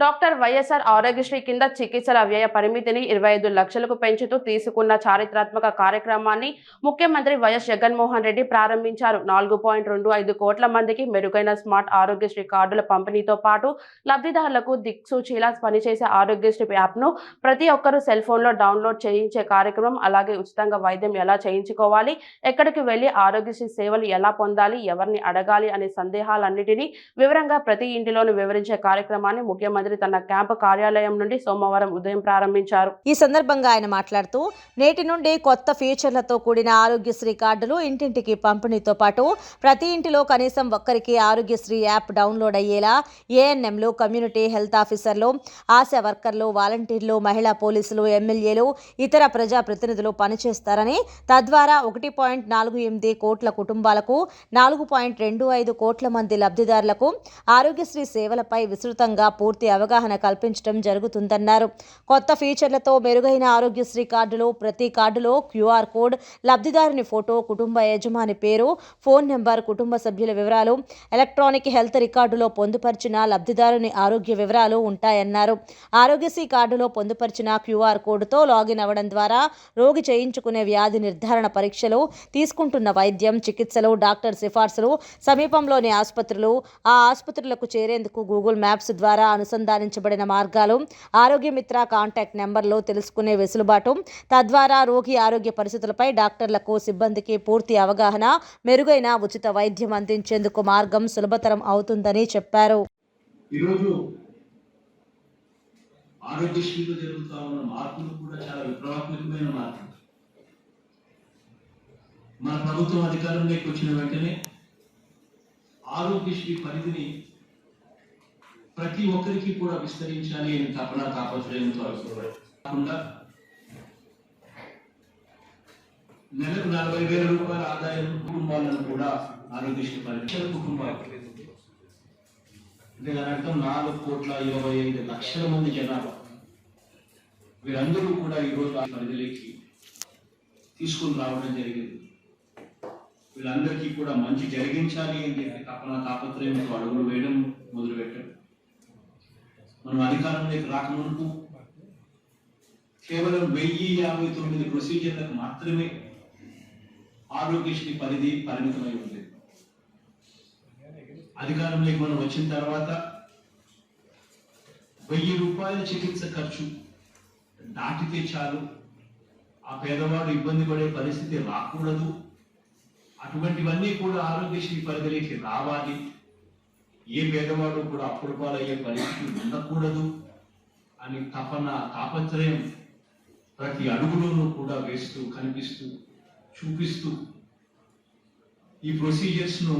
Doctor YSR Aarogyasri కింద చికిత్సల వ్యయ పరిమితిని ఇరవై ఐదు లక్షలకు పెంచుతూ తీసుకున్న చారిత్రాత్మక కార్యక్రమాన్ని ముఖ్యమంత్రి వైఎస్ జగన్మోహన్ రెడ్డి ప్రారంభించారు. నాలుగు పాయింట్ రెండు ఐదు కోట్ల మందికి మెరుగైన స్మార్ట్ ఆరోగ్యశ్రీ కార్డుల పంపిణీతో పాటు లబ్ధిదారులకు దిక్సూచిలా పనిచేసే ఆరోగ్యశ్రీ యాప్ను ప్రతి ఒక్కరూ సెల్ ఫోన్లో డౌన్లోడ్ చేయించే కార్యక్రమం అలాగే ఉచితంగా వైద్యం ఎలా చేయించుకోవాలి ఎక్కడికి వెళ్ళి ఆరోగ్యశ్రీ సేవలు ఎలా పొందాలి ఎవరిని అడగాలి అనే సందేహాలన్నిటినీ వివరంగా ప్రతి ఇంటిలోనూ వివరించే కార్యక్రమాన్ని ముఖ్యమంత్రి తన క్యాంపు కార్యాలయం నుండి సోమవారం ఉదయం ప్రారంభించారు. ఈ సందర్భంగా ఆయన మాట్లాడుతూ నేటి నుండి కొత్త ఫీచర్లతో కూడిన ఆరోగ్యశ్రీ కార్డులు ఇంటింటికి పంపిణీతో పాటు ప్రతి ఇంటిలో కనీసం ఒక్కరికి ఆరోగ్యశ్రీ యాప్ డౌన్లోడ్ అయ్యేలా ఏఎన్ఎంలు కమ్యూనిటీ హెల్త్ ఆఫీసర్లు ఆశా వర్కర్లు వాలంటీర్లు మహిళా పోలీసులు ఎమ్మెల్యేలు ఇతర ప్రజా ప్రతినిధులు పనిచేస్తారని తద్వారా ఒకటి పాయింట్ నాలుగు ఎనిమిది కోట్ల కుటుంబాలకు నాలుగు పాయింట్ రెండు ఐదు కోట్ల మంది లబ్ధిదారులకు ఆరోగ్యశ్రీ సేవలపై విస్తృతంగా పూర్తి అవగాహన కల్పించడం జరుగుతుందన్నారు. కొత్త ఫీచర్లతో మెరుగైన ఆరోగ్యశ్రీ కార్డులో ప్రతి కార్డులో క్యూఆర్ కోడ్ లబ్ధిదారుని ఫోటో కుటుంబ యజమాని పేరు ఫోన్ నెంబర్ కుటుంబ సభ్యుల వివరాలు ఎలక్ట్రానిక్ హెల్త్ రికార్డులో పొందుపరిచిన లబ్ధిదారుని ఆరోగ్య వివరాలు ఉంటాయన్నారు. ఆరోగ్యశ్రీ కార్డులో పొందుపరిచిన క్యూఆర్ కోడ్తో లాగిన్ అవ్వడం ద్వారా రోగి చేయించుకునే వ్యాధి నిర్ధారణ పరీక్షలు తీసుకుంటున్న వైద్యం చికిత్సలు డాక్టర్ సిఫార్సులు సమీపంలోని ఆసుపత్రులు ఆ ఆసుపత్రులకు చేరేందుకు గూగుల్ మ్యాప్స్ ద్వారా అనుసంధానం అనుసంధానించబడిన మార్గాలు ఆరోగ్యమిత్ర కాంటాక్ట్ నెంబర్లో తెలుసుకునే వెసులుబాటు తద్వారా రోగి ఆరోగ్య పరిస్థితులపై డాక్టర్లకు సిబ్బందికి పూర్తి అవగాహన మెరుగైన ఉచిత వైద్యం అందించేందుకు మార్గం సులభతరం అవుతుందని చెప్పారు. ఈరోజు ఆరోగ్యశ్రీలో జరుగుతూ ఉన్న మార్పులు కూడా చాలా విప్లవాత్మకమైన మార్పులు. మన ప్రభుత్వం అధికారంలోకి వచ్చిన వెంటనే ఆరోగ్యశ్రీ పరిధిని ప్రతి ఒక్కరికి కూడా విస్తరించాలి అని తపన తాపత్రయంతో కాకుండా నెలకు నలభై వేల రూపాయల ఆదాయం కుటుంబాలను కూడా ఆరోగ్యశ్రీ పరీక్షల కుటుంబాలు. అంటే దాని అర్థం నాలుగు కోట్ల ఇరవై ఐదు లక్షల మంది జనాభా. వీరందరూ కూడా ఈరోజు ఆ పరిధిలోకి తీసుకుని రావడం జరిగింది. వీళ్ళందరికీ కూడా మంచి జరిగించాలి అని చెప్పి తపన తాపత్రయంతో అడుగులు వేయడం మొదలుపెట్టాం మనం అధికారంలోకి రాకముందు కేవలం వెయ్యి యాభై తొమ్మిది ప్రొసీజర్లకు మాత్రమే ఆరోగ్యశ్రీ పరిధి పరిమితమై ఉంది. అధికారంలోకి మనం వచ్చిన తర్వాత వెయ్యి రూపాయల చికిత్స ఖర్చు దాటితే చాలు. ఆ పేదవాడు ఇబ్బంది పడే పరిస్థితి రాకూడదు. అటువంటివన్నీ కూడా ఆరోగ్యశ్రీ పరిధిలోకి రావాలి. ఏ పేదవాడు కూడా అప్పుడు పాలయ్యే పరిస్థితి ఉండకూడదు అని తపన తాపత్రయం ప్రతి అడుగులోనూ కూడా వేస్తూ కనిపిస్తూ చూపిస్తూ ఈ ప్రొసీజర్స్ను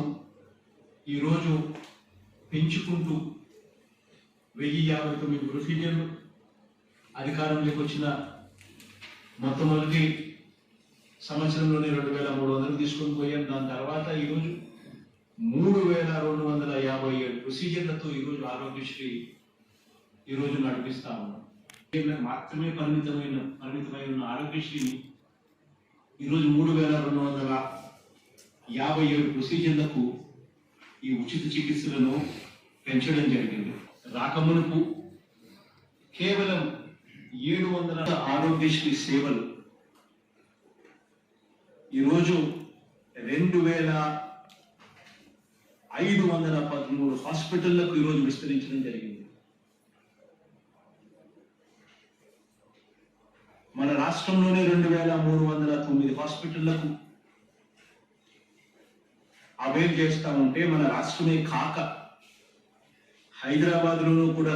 ఈరోజు పెంచుకుంటూ వెయ్యి యాభై తొమ్మిది ప్రొసీజర్లు అధికారంలోకి వచ్చిన మొట్టమొదటి సంవత్సరంలోనే రెండు వేల మూడు వందలు తీసుకొని పోయాం. దాని తర్వాత ఈరోజు మూడు వేల రెండు వందల యాభై ఏడు ప్రొసీజర్లతో ఈరోజు ఆరోగ్యశ్రీ ఈరోజు నడిపిస్తా ఉన్నాం. మాత్రమే పరిమితమైన పరిమితమై ఉన్న ఆరోగ్యశ్రీని ఈరోజు మూడు వేల రెండు వందల యాభై ఏడు ప్రొసీజర్లకు ఈ ఉచిత చికిత్సలను పెంచడం జరిగింది. రాకమునుపు కేవలం ఏడు వందల ఆరోగ్యశ్రీ సేవలు. ఈరోజు రెండు వేల ఐదు వందల పదమూడు హాస్పిటళ్ళకు ఈరోజు విస్తరించడం జరిగింది. మన రాష్ట్రంలోనే రెండు వేల మూడు వందల తొమ్మిది హాస్పిటళ్ళకు అవైల్ చేస్తా ఉంటే మన రాష్ట్రమే కాక హైదరాబాద్ లోనూ కూడా